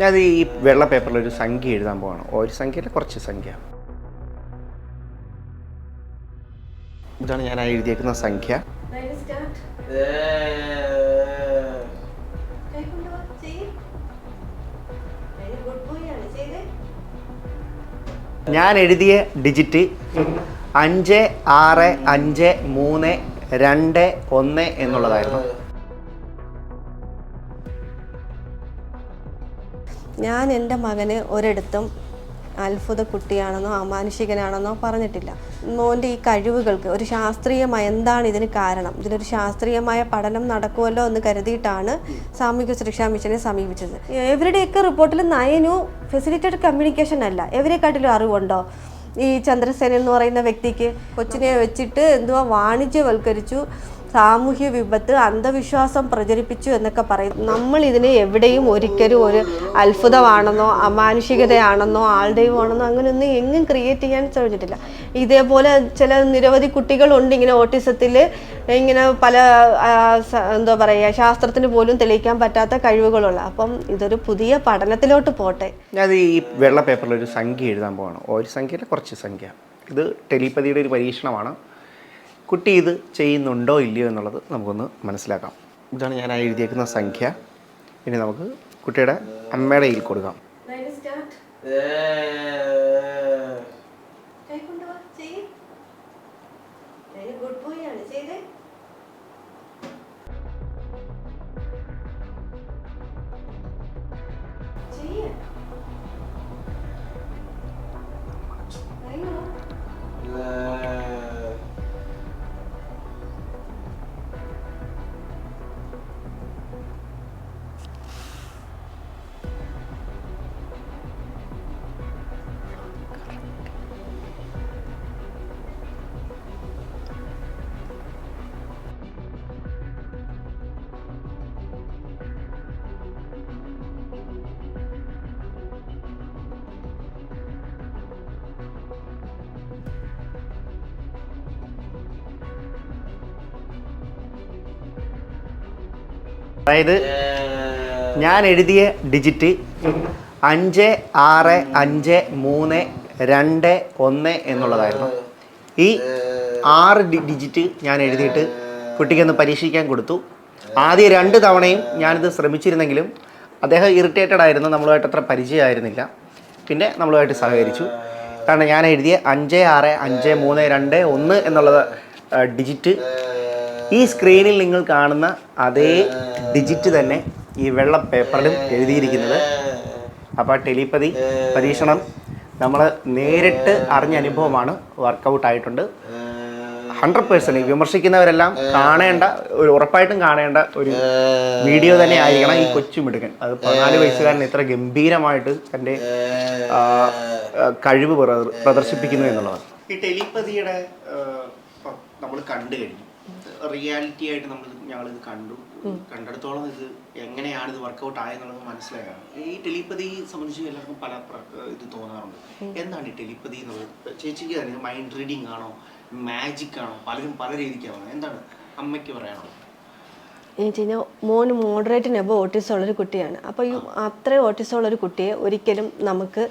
ഞാൻ ഈ വെള്ള പേപ്പറിൽ ഒരു സംഖ്യ എഴുതാൻ പോവാണ്. ഒരു സംഖ്യയിലെ കുറച്ച് സംഖ്യ. ഇതാണ് ഞാൻ എഴുതിയേക്കുന്ന സംഖ്യ. ഞാൻ എഴുതിയ ഡിജിറ്റ് അഞ്ച് ആറ് അഞ്ച് മൂന്ന് രണ്ട് ഒന്ന് എന്നുള്ളതായിരുന്നു. ഞാൻ എന്റെ മകന് ഒരിടത്തും അത്ഭുത കുട്ടിയാണെന്നോ അമാനുഷികനാണെന്നോ പറഞ്ഞിട്ടില്ല. മോന്റെ ഈ കഴിവുകൾക്ക് ഒരു ശാസ്ത്രീയമായ എന്താണ് ഇതിന് കാരണം? ഇതിനൊരു ശാസ്ത്രീയമായ പഠനം നടക്കുമല്ലോ എന്ന് കരുതിയിട്ടാണ് സാമൂഹ്യ സുരക്ഷാ മിഷനെ സമീപിച്ചത്. ഇവരുടെയൊക്കെ റിപ്പോർട്ടിൽ നയനു ഫെസിലിറ്റേറ്റഡ് കമ്മ്യൂണിക്കേഷൻ അല്ല. എവരെക്കാട്ടിലും അറിവുണ്ടോ? ഈ ചന്ദ്രസേന എന്ന് പറയുന്ന വ്യക്തിക്ക് കൊച്ചിനെ വെച്ചിട്ട് എന്തുവാ വാണിജ്യവൽക്കരിച്ചു. സാമൂഹ്യ വിപത്ത് അന്ധവിശ്വാസം പ്രചരിപ്പിച്ചു എന്നൊക്കെ പറയും. നമ്മൾ ഇതിനെ എവിടെയും ഒരിക്കലും ഒരു അത്ഭുതമാണെന്നോ അമാനുഷികതയാണെന്നോ ആളുടെയുമാണെന്നോ അങ്ങനെയൊന്നും എങ്ങും ക്രിയേറ്റ് ചെയ്യാൻ ശ്രമിച്ചിട്ടില്ല ഇതേപോലെ ചില നിരവധി കുട്ടികളുണ്ട് ഇങ്ങനെ ഓട്ടിസത്തിൽ ഇങ്ങനെ പല എന്താ പറയുക ശാസ്ത്രത്തിന് പോലും തെളിയിക്കാൻ പറ്റാത്ത കഴിവുകളുള്ള. അപ്പം ഇതൊരു പുതിയ പഠനത്തിലോട്ട് പോട്ടെ. ഞാൻ ഈ വെള്ള പേപ്പറിൽ ഒരു സംഖ്യ എഴുതാൻ പോവാണ്. ഒരു സംഖ്യയിലെ കുറച്ച് സംഖ്യ. ഇത് ടെലിപ്പതിയുടെ ഒരു പരീക്ഷണമാണ്. കുട്ടി ഇത് ചെയ്യുന്നുണ്ടോ ഇല്ലയോ എന്നുള്ളത് നമുക്കൊന്ന് മനസ്സിലാക്കാം. ഇതാണ് ഞാൻ ആ എഴുതിയേക്കുന്ന സംഖ്യ. ഇനി നമുക്ക് കുട്ടിയുടെ അമ്മയുടെ കയ്യിൽ കൊടുക്കാം. അതായത് ഞാൻ എഴുതിയ ഡിജിറ്റ് അഞ്ച് ആറ് അഞ്ച് മൂന്ന് രണ്ട് ഒന്ന് എന്നുള്ളതായിരുന്നു. ഈ ആറ് ഡിജിറ്റ് ഞാൻ എഴുതിയിട്ട് കുട്ടിക്കൊന്ന് പരീക്ഷിക്കാൻ കൊടുത്തു. ആദ്യ രണ്ട് തവണയും ഞാനിത് ശ്രമിച്ചിരുന്നെങ്കിലും അദ്ദേഹം ഇറിറ്റേറ്റഡ് ആയിരുന്നു നമ്മളുമായിട്ട് അത്ര പരിചയമായിരുന്നില്ല. പിന്നെ നമ്മളുമായിട്ട് സഹകരിച്ചു. കാരണം ഞാൻ എഴുതിയ അഞ്ച് ആറ് അഞ്ച് മൂന്ന് രണ്ട് ഒന്ന് എന്നുള്ളത് ഡിജിറ്റ് ഈ സ്ക്രീനിൽ നിങ്ങൾ കാണുന്ന അതേ ഡിജിറ്റ് തന്നെ ഈ വെള്ള പേപ്പറിലും എഴുതിയിരിക്കുന്നത്. അപ്പോൾ ടെലിപ്പതി പരീക്ഷണം നമ്മൾ നേരിട്ട് അറിഞ്ഞ അനുഭവമാണ് വർക്കൗട്ട് ആയിട്ടുണ്ട്. ഹൺഡ്രഡ് പേഴ്സന്റ് വിമർശിക്കുന്നവരെല്ലാം കാണേണ്ട ഒരു ഉറപ്പായിട്ടും കാണേണ്ട ഒരു വീഡിയോ തന്നെ ആയിരിക്കണം ഈ കൊച്ചു മിടുക്കൻ. അത് പതിനാല് വയസ്സുകാരൻ ഇത്ര ഗംഭീരമായിട്ട് തന്റെ കഴിവ് പ്രദർ- പ്രദർശിപ്പിക്കുന്നു എന്നുള്ളതാണ്. ഈ ടെലിപ്പതിയുടെ നമ്മൾ കണ്ടു കഴിഞ്ഞു. റിയാലിറ്റി ആയിട്ട് നമ്മൾ ഞങ്ങൾ ഇത് കണ്ടു കണ്ടിടത്തോളം ഇത് എങ്ങനെയാണ് ഇത് വർക്കൗട്ട് ആയെന്നുള്ളത് മനസ്സിലായാണ് ഈ ടെലിപ്പതി സംബന്ധിച്ച് എല്ലാവർക്കും പല ഇത് തോന്നാറുണ്ട്. എന്താണ് ഈ ടെലിപ്പതി എന്നുള്ളത്? ചേച്ചിക്ക് തന്നെ മൈൻഡ് റീഡിംഗ് ആണോ മാജിക് ആണോ പലരും പല രീതിക്കാണോ എന്താണ് അമ്മയ്ക്ക് പറയാനുള്ളത്? എന്ന് വെച്ച് കഴിഞ്ഞാൽ മോന് മോഡറേറ്റിന് അപ്പോൾ ഓട്ടിസം ഉള്ളൊരു കുട്ടിയാണ്. അപ്പോൾ ഈ അത്രയും ഓട്ടിസം ഉള്ളൊരു കുട്ടിയെ ഒരിക്കലും നമുക്ക്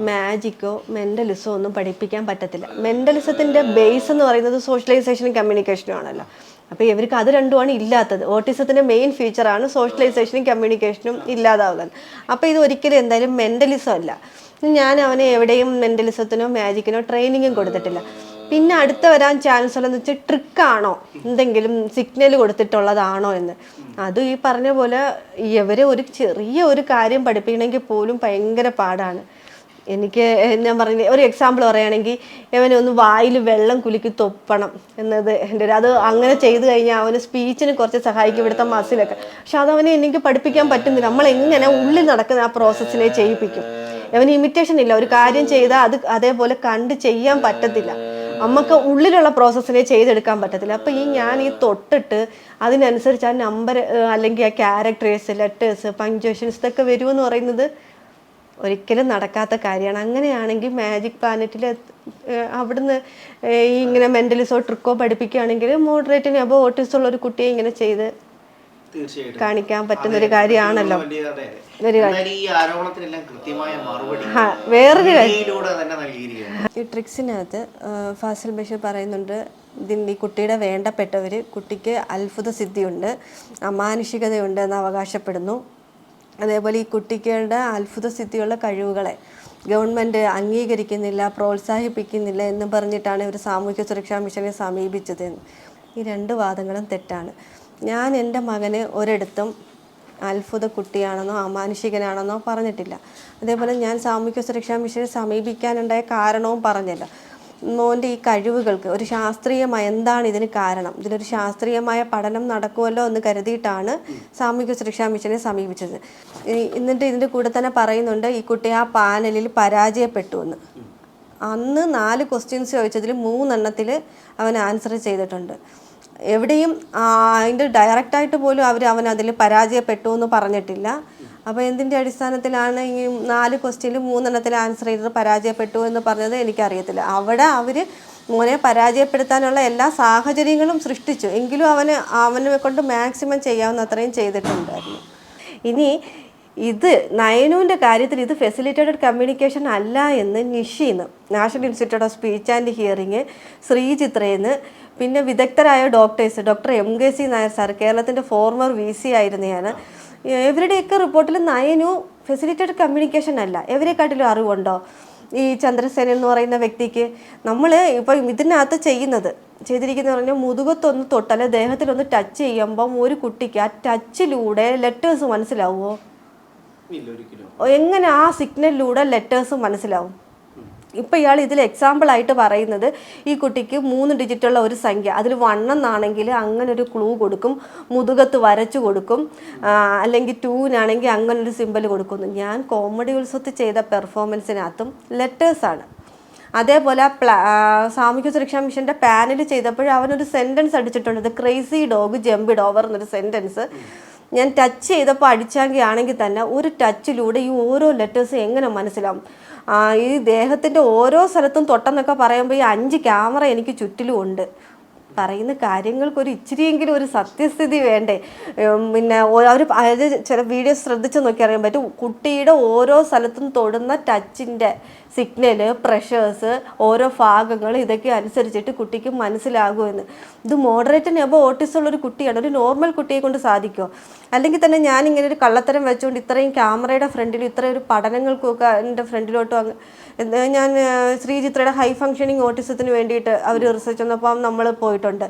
മാജിക്കോ മെന്റലിസോ ഒന്നും പഠിപ്പിക്കാൻ പറ്റത്തില്ല. മെന്റലിസത്തിന്റെ ബേസ് എന്ന് പറയുന്നത് സോഷ്യലൈസേഷനും കമ്മ്യൂണിക്കേഷനും ആണല്ലോ. അപ്പോൾ ഇവർക്ക് അത് രണ്ടുമാണ് ഇല്ലാത്തത്. ഓട്ടിസത്തിന്റെ മെയിൻ ഫീച്ചറാണ് സോഷ്യലൈസേഷനും കമ്മ്യൂണിക്കേഷനും ഇല്ലാതാവുന്നത്. അപ്പോൾ ഇത് ഒരിക്കലും എന്തായാലും മെന്റലിസം അല്ല. ഞാൻ അവനെ എവിടെയും മെന്റലിസത്തിനോ മാജിക്കിനോ ട്രെയിനിങ്ങും കൊടുത്തിട്ടില്ല. പിന്നെ അടുത്ത വരാൻ ചാൻസ് ഉള്ളതെന്ന് വെച്ചാൽ ട്രിക്കാണോ എന്തെങ്കിലും സിഗ്നൽ കൊടുത്തിട്ടുള്ളതാണോ എന്ന്. അത് ഈ പറഞ്ഞ പോലെ ഇവരെ ഒരു ചെറിയ ഒരു കാര്യം പഠിപ്പിക്കണമെങ്കിൽ പോലും ഭയങ്കര പാടാണ്. എനിക്ക് ഞാൻ പറഞ്ഞ ഒരു എക്സാമ്പിൾ പറയുകയാണെങ്കിൽ ഇവനെ ഒന്ന് വായിൽ വെള്ളം കുലുക്കി തൊപ്പണം എന്നത് എന്റെ ഒരു അത് അങ്ങനെ ചെയ്തു കഴിഞ്ഞാൽ അവന് സ്പീച്ചിന് കുറച്ച് സഹായിക്കും ഇവിടുത്തെ മസിലൊക്കെ പക്ഷെ അതവനെ എനിക്ക് പഠിപ്പിക്കാൻ പറ്റുന്നില്ല. നമ്മൾ എങ്ങനെ ഉള്ളിൽ നടക്കുന്ന ആ പ്രോസസ്സിനെ ചെയ്യിപ്പിക്കും. അവന് ഇമിറ്റേഷൻ ഇല്ല. ഒരു കാര്യം ചെയ്താൽ അത് അതേപോലെ കണ്ട് ചെയ്യാൻ പറ്റത്തില്ല. നമുക്ക് ഉള്ളിലുള്ള പ്രോസസ്സിനെ ചെയ്തെടുക്കാൻ പറ്റത്തില്ല. അപ്പോൾ ഈ ഞാൻ ഈ തൊട്ടിട്ട് അതിനനുസരിച്ച് ആ നമ്പർ അല്ലെങ്കിൽ ആ ക്യാരക്ടേഴ്സ് ലെറ്റേഴ്സ് പങ്ക്ച്വേഷൻസ് ഇതൊക്കെ വരുമെന്ന് പറയുന്നത് ഒരിക്കലും നടക്കാത്ത കാര്യമാണ്. അങ്ങനെയാണെങ്കിൽ മാജിക് പ്ലാനറ്റിൽ അവിടുന്ന് ഈ ഇങ്ങനെ മെന്റലിസോ ട്രിക്കോ പഠിപ്പിക്കുകയാണെങ്കിൽ മോഡറേറ്റിന് അപ്പോൾ ഓട്ടിസ്റ്റ് ഉള്ള ഒരു കുട്ടിയെ ഇങ്ങനെ ചെയ്ത് തീർച്ചയായിട്ടും. കാണിക്കാൻ പറ്റുന്ന ഒരു കാര്യമാണല്ലോ. വേറൊരു കാര്യം. ഈ ട്രിക്സിനകത്ത് ഫാസൽ ഫാസിൽ ബഷീർ പറയുന്നുണ്ട് ഇതിന്റെ ഈ കുട്ടിയുടെ വേണ്ടപ്പെട്ടവർ കുട്ടിക്ക് അത്ഭുത സിദ്ധിയുണ്ട് അമാനുഷികതയുണ്ട് എന്ന് അവകാശപ്പെടുന്നു. അതേപോലെ ഈ കുട്ടികളുടെ സ്ഥിതിയുള്ള കഴിവുകളെ ഗവൺമെന്റ് അംഗീകരിക്കുന്നില്ല പ്രോത്സാഹിപ്പിക്കുന്നില്ല എന്ന് പറഞ്ഞിട്ടാണ് ഇവർ സാമൂഹ്യ സുരക്ഷാ മിഷനെ സമീപിച്ചതെന്ന് ഈ രണ്ട് വാദങ്ങളും തെറ്റാണ്. ഞാൻ എന്റെ മകന് ഒരിടത്തും അത്ഭുത കുട്ടിയാണെന്നോ അമാനുഷികനാണെന്നോ പറഞ്ഞിട്ടില്ല. അതേപോലെ ഞാൻ സാമൂഹ്യ സുരക്ഷാ മിഷനെ സമീപിക്കാനുണ്ടായ കാരണവും പറഞ്ഞല്ലോ. മോന്റെ ഈ കഴിവുകൾക്ക് ഒരു ശാസ്ത്രീയമായ എന്താണ് ഇതിന് കാരണം? ഇതിലൊരു ശാസ്ത്രീയമായ പഠനം നടക്കുമല്ലോ എന്ന് കരുതിയിട്ടാണ് സാമൂഹ്യ സുരക്ഷാ മിഷനെ സമീപിച്ചത്. എന്നിട്ട് ഇതിന്റെ കൂടെ തന്നെ പറയുന്നുണ്ട് ഈ കുട്ടി ആ പാനലിൽ പരാജയപ്പെട്ടു എന്ന്. അന്ന് നാല് ക്വസ്റ്റ്യൻസ് ചോദിച്ചതിൽ മൂന്നെണ്ണത്തിൽ അവൻ ആൻസർ ചെയ്തിട്ടുണ്ട്. എവിടെയും അതിന്റെ ഡയറക്റ്റായിട്ട് പോലും അവർ അവൻ അതിൽ പരാജയപ്പെട്ടു എന്ന് പറഞ്ഞിട്ടില്ല. അപ്പോൾ എന്തിന്റെ അടിസ്ഥാനത്തിലാണ് ഈ നാല് ക്വസ്റ്റ്യനിൽ മൂന്നെണ്ണത്തിൽ ആൻസർ ചെയ്തത് പരാജയപ്പെട്ടു എന്ന് പറഞ്ഞത് എനിക്കറിയത്തില്ല. അവിടെ അവർ മോനെ പരാജയപ്പെടുത്താനുള്ള എല്ലാ സാഹചര്യങ്ങളും സൃഷ്ടിച്ചു. എങ്കിലും അവന് അവനെ കൊണ്ട് മാക്സിമം ചെയ്യാവുന്ന അത്രയും ചെയ്തിട്ടുണ്ടായിരുന്നു. ഇനി ഇത് നയനുവിന്റെ കാര്യത്തിൽ ഇത് ഫെസിലിറ്റേറ്റഡ് കമ്മ്യൂണിക്കേഷൻ അല്ല എന്ന് നിഷീന്ന് national institute of speech and hearing ശ്രീചിത്രയെന്ന് പിന്നെ വിദഗ്ധരായ doctors doctor M K C Nair sir കേരളത്തിന്റെ ഫോർമർ വി സി ആയിരുന്നതാണ് ഇവരുടെയൊക്കെ റിപ്പോർട്ടിൽ നയനു ഫെസിലിറ്റേറ്റഡ് കമ്മ്യൂണിക്കേഷൻ അല്ല. എവരെക്കാട്ടിലും അറിവുണ്ടോ? ഈ ചന്ദ്രസേന എന്ന് പറയുന്ന വ്യക്തിക്ക് നമ്മൾ ഇപ്പം ഇതിനകത്ത് ചെയ്യുന്നത് ചെയ്തിരിക്കുന്ന പറഞ്ഞാൽ മുതുകത്തൊന്ന് തൊട്ടല്ല ദേഹത്തിലൊന്ന് ടച്ച് ചെയ്യുമ്പം ഒരു കുട്ടിക്ക് ആ ടച്ചിലൂടെ ലെറ്റേഴ്സ് മനസ്സിലാവുമോ എങ്ങനെ ആ സിഗ്നലിലൂടെ ലെറ്റേഴ്സ് മനസ്സിലാവും? ഇപ്പം ഇയാൾ ഇതിൽ എക്സാമ്പിൾ ആയിട്ട് പറയുന്നത് ഈ കുട്ടിക്ക് മൂന്ന് ഡിജിറ്റുള്ള ഒരു സംഖ്യ അതിൽ വണ്ണെന്നാണെങ്കിൽ അങ്ങനെ ഒരു ക്ലൂ കൊടുക്കും മുതുകത്ത് വരച്ചു കൊടുക്കും അല്ലെങ്കിൽ ടൂവിനാണെങ്കിൽ അങ്ങനെ ഒരു കൊടുക്കുന്നു. ഞാൻ കോമഡി ഉത്സവത്തിൽ ചെയ്ത പെർഫോമൻസിനകത്തും ലെറ്റേഴ്സാണ് അതേപോലെ പ്ലാ സാമൂഹ്യ സുരക്ഷാ മിഷന്റെ പാനൽ ചെയ്തപ്പോൾ അവനൊരു സെന്റൻസ് അടിച്ചിട്ടുണ്ട്. ക്രേസി ഡോഗ് ജമ്പി ഓവർ എന്നൊരു സെന്റൻസ് ഞാൻ ടച്ച് ചെയ്തപ്പോൾ അടിച്ചാങ്കിൽ ആണെങ്കിൽ തന്നെ ഒരു ടച്ചിലൂടെ ഈ ഓരോ ലെറ്റേഴ്സ് എങ്ങനെ മനസ്സിലാവും? ഈ ദേഹത്തിന്റെ ഓരോ സ്ഥലത്തും തൊട്ടെന്നൊക്കെ പറയുമ്പോൾ ഈ അഞ്ച് ക്യാമറ എനിക്ക് ചുറ്റിലും ഉണ്ട്. പറയുന്ന കാര്യങ്ങൾക്ക് ഒരു ഇച്ചിരിയെങ്കിലും ഒരു സത്യസ്ഥിതി വേണ്ടേ? പിന്നെ അവർ അതായത് ചില വീഡിയോസ് ശ്രദ്ധിച്ച് നോക്കി അറിയാൻ പറ്റും. കുട്ടിയുടെ ഓരോ സ്ഥലത്തും തൊടുന്ന ടച്ചിന്റെ സിഗ്നൽ പ്രഷേഴ്സ് ഓരോ ഭാഗങ്ങൾ ഇതൊക്കെ അനുസരിച്ചിട്ട് കുട്ടിക്ക് മനസ്സിലാകുമെന്ന് ഇത് മോഡറേറ്റിന് എബോ ഓട്ടിസം ഉള്ള ഒരു കുട്ടിയാണ്. ഒരു നോർമൽ കുട്ടിയെ കൊണ്ട് സാധിക്കുമോ അല്ലെങ്കിൽ തന്നെ ഞാൻ ഇങ്ങനെ ഒരു കള്ളത്തരം വെച്ചുകൊണ്ട് ഇത്രയും ക്യാമറയുടെ ഫ്രണ്ടിലും ഇത്രയും ഒരു പഠനങ്ങൾക്കൊക്കെ എന്റെ ഫ്രണ്ടിലോട്ടും ഞാൻ ശ്രീചിത്രയുടെ ഹൈ ഫങ്ഷനിങ് ഓട്ടിസത്തിന് വേണ്ടിയിട്ട് അവർ റിസർച്ച് വന്നപ്പോൾ നമ്മൾ പോയിട്ടുണ്ട്.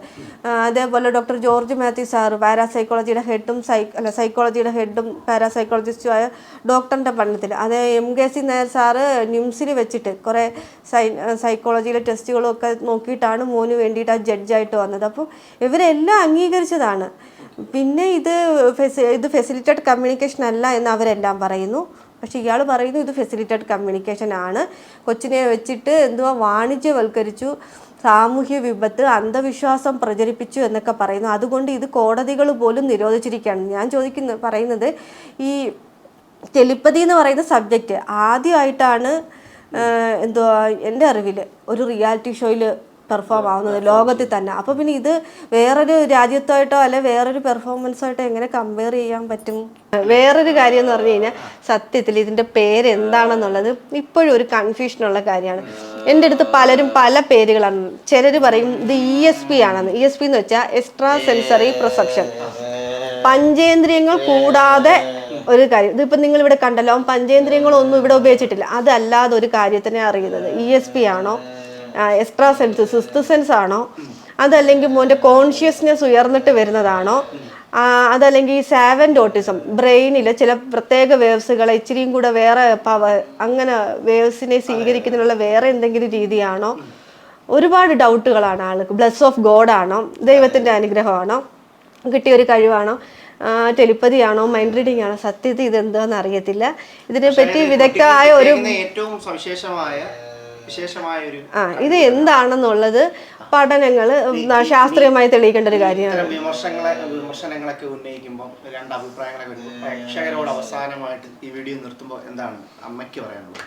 അതേപോലെ ഡോക്ടർ ജോർജ് മാത്യു സാറ് പാരാസൈക്കോളജിയുടെ ഹെഡും സൈ അല്ല സൈക്കോളജിയുടെ ഹെഡും പാരാസൈക്കോളജിസ്റ്റും ആയ ഡോക്ടറിന്റെ പഠനത്തിൽ അതേ M K C Nair sir നിംസിൽ വെച്ചിട്ട് കുറേ സൈ സൈക്കോളജിയിലെ ടെസ്റ്റുകളും ഒക്കെ നോക്കിയിട്ടാണ് മോന് വേണ്ടിയിട്ട് ആ ജഡ്ജായിട്ട് വന്നത്. അപ്പോൾ ഇവരെല്ലാം അംഗീകരിച്ചതാണ്. പിന്നെ ഇത് ഇത് ഫെസിലിറ്റേഡ് കമ്മ്യൂണിക്കേഷൻ അല്ല എന്ന് അവരെല്ലാം പറയുന്നു. പക്ഷെ ഇയാൾ പറയുന്നു ഇത് ഫെസിലിറ്റേഡ് കമ്മ്യൂണിക്കേഷൻ ആണ്. കൊച്ചിനെ വെച്ചിട്ട് എന്തുവാ വാണിജ്യവൽക്കരിച്ചു സാമൂഹ്യ വിപത്ത് അന്ധവിശ്വാസം പ്രചരിപ്പിച്ചു എന്നൊക്കെ പറയുന്നു. അതുകൊണ്ട് ഇത് കോടതികൾ പോലും നിരോധിച്ചിരിക്കുകയാണ്. ഞാൻ ചോദിക്കുന്നത് പറയുന്നത് ഈ ടെലിപ്പതി എന്ന് പറയുന്ന സബ്ജക്റ്റ് ആദ്യമായിട്ടാണ് എന്തുവാ എന്റെ അറിവിൽ ഒരു റിയാലിറ്റി ഷോയിൽ പെർഫോം ആവുന്നത് ലോകത്തിൽ തന്നെ. അപ്പോൾ പിന്നെ ഇത് വേറൊരു രാജ്യത്തായിട്ടോ അല്ലെ വേറൊരു പെർഫോമൻസായിട്ടോ എങ്ങനെ കമ്പയർ ചെയ്യാൻ പറ്റും? വേറൊരു കാര്യം എന്ന് പറഞ്ഞു കഴിഞ്ഞാൽ സത്യത്തിൽ ഇതിന്റെ പേര് എന്താണെന്നുള്ളത് ഇപ്പോഴും ഒരു കൺഫ്യൂഷനുള്ള കാര്യമാണ്. എന്റെ അടുത്ത് പലരും പല പേരുകളാണ്. ചിലർ പറയും ഇത് ഇ എസ് പി ആണെന്ന്. ഇ എസ് പി എന്ന് വെച്ചാൽ എക്സ്ട്രാ സെൻസറി പ്രൊസപ്ഷൻ. പഞ്ചേന്ദ്രിയങ്ങൾ കൂടാതെ ഒരു കാര്യം. ഇതിപ്പോൾ നിങ്ങൾ ഇവിടെ കണ്ടല്ലോ പഞ്ചേന്ദ്രിയങ്ങളൊന്നും ഇവിടെ ഉപയോഗിച്ചിട്ടില്ല. അതല്ലാതെ ഒരു കാര്യത്തിനെ അറിയുന്നത്. ഇ എസ് പി ആണോ? എക്സ്ട്രാ സെൻസ് സിസ്ത് സെൻസ് ആണോ? അതല്ലെങ്കിൽ മോന്റെ കോൺഷ്യസ്നെസ് ഉയർന്നിട്ട് വരുന്നതാണോ? അതല്ലെങ്കിൽ ഈ സാവന്റ് ഓട്ടിസം ബ്രെയിനിൽ ചില പ്രത്യേക വേവ്സുകളെ ഇച്ചിരിയും കൂടെ വേറെ പവർ അങ്ങനെ വേവ്സിനെ സ്വീകരിക്കുന്നതിനുള്ള വേറെ എന്തെങ്കിലും രീതിയാണോ? ഒരുപാട് ഡൗട്ടുകളാണ് ആൾക്ക്. ബ്ലസ് ഓഫ് ഗോഡ് ആണോ? ദൈവത്തിന്റെ അനുഗ്രഹമാണോ? കിട്ടിയ ഒരു കഴിവാണോ? ടെലിപ്പതിയാണോ? മൈൻഡ് റീഡിംഗ് ആണോ ഇത് എന്താണെന്ന് അറിയത്തില്ല. ഇതിനെ പറ്റി വിദഗ്ധമായ ഒരു ഏറ്റവും സവിശേഷമായ വിശേഷമായ ഒരു ആ ഇത് എന്താണെന്നുള്ളത് പഠനങ്ങൾ ശാസ്ത്രീയമായി തെളിയിക്കേണ്ട ഒരു കാര്യമാണ്. ഇത്തരം വിമർശങ്ങളെ വിമർശനങ്ങളൊക്കെ ഉന്നയിക്കുമ്പോൾ രണ്ട് അഭിപ്രായങ്ങളൊക്കെ പ്രേക്ഷകരോട് അവസാനമായിട്ട് ഈ വീഡിയോ നിർത്തുമ്പോൾ എന്താണ് അമ്മയ്ക്ക് പറയാനുള്ളത്?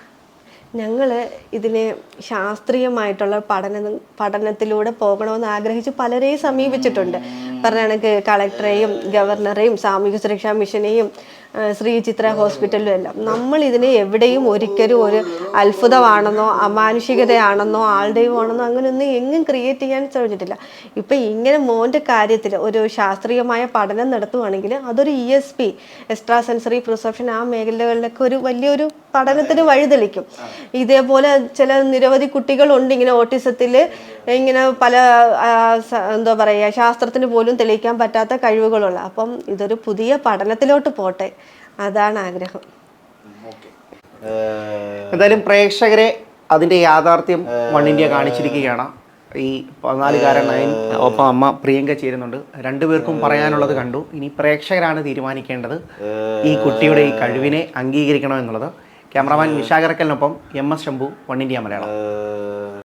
ഞങ്ങൾ ഇതിനെ ശാസ്ത്രീയമായിട്ടുള്ള പഠന പഠനത്തിലൂടെ പോകണമെന്ന് ആഗ്രഹിച്ച് പലരെയും സമീപിച്ചിട്ടുണ്ട്. പറഞ്ഞ കണക്ക് കളക്ടറെയും ഗവർണറെയും സാമൂഹ്യ സുരക്ഷാ മിഷനെയും ശ്രീ ചിത്ര ഹോസ്പിറ്റലും എല്ലാം. നമ്മൾ ഇതിനെ എവിടെയും ഒരിക്കലും ഒരു അത്ഭുതമാണെന്നോ അമാനുഷികതയാണെന്നോ ആളുടെയുമാണെന്നോ അങ്ങനെയൊന്നും എങ്ങും ക്രിയേറ്റ് ചെയ്യാൻ ശ്രമിച്ചിട്ടില്ല ഇപ്പം ഇങ്ങനെ മോന്റെ കാര്യത്തിൽ ഒരു ശാസ്ത്രീയമായ പഠനം നടത്തുവാണെങ്കിൽ അതൊരു E S P extra sensory perception ആ മേഖലകളിലൊക്കെ ഒരു വലിയൊരു പഠനത്തിന് വഴിതെളിക്കും. ഇതേപോലെ ചില നിരവധി കുട്ടികളുണ്ട് ഇങ്ങനെ ഓട്ടിസത്തിൽ ഇങ്ങനെ പല എന്താ പറയുക ശാസ്ത്രത്തിന് പോലും തെളിയിക്കാൻ പറ്റാത്ത കഴിവുകളുള്ള. അപ്പം ഇതൊരു പുതിയ പഠനത്തിലോട്ട് പോട്ടെ. അതാണ് ആഗ്രഹം. എന്തായാലും പ്രേക്ഷകരെ അതിന്റെ യാഥാർത്ഥ്യം വൺ ഇന്ത്യ കാണിച്ചിരിക്കുകയാണ്. ഈ പതിനാലുകാരനായ ഒപ്പം അമ്മ പ്രിയങ്ക ചേരുന്നുണ്ട്. രണ്ടുപേർക്കും പറയാനുള്ളത് കണ്ടു. ഇനി പ്രേക്ഷകരാണ് തീരുമാനിക്കേണ്ടത്. ഈ കുട്ടിയുടെ ഈ കഴിവിനെ അംഗീകരിക്കണോ എന്നുള്ളത്. Cameraman വിശാഖരക്കലിനൊപ്പം M S Shambhu one India Malayalam.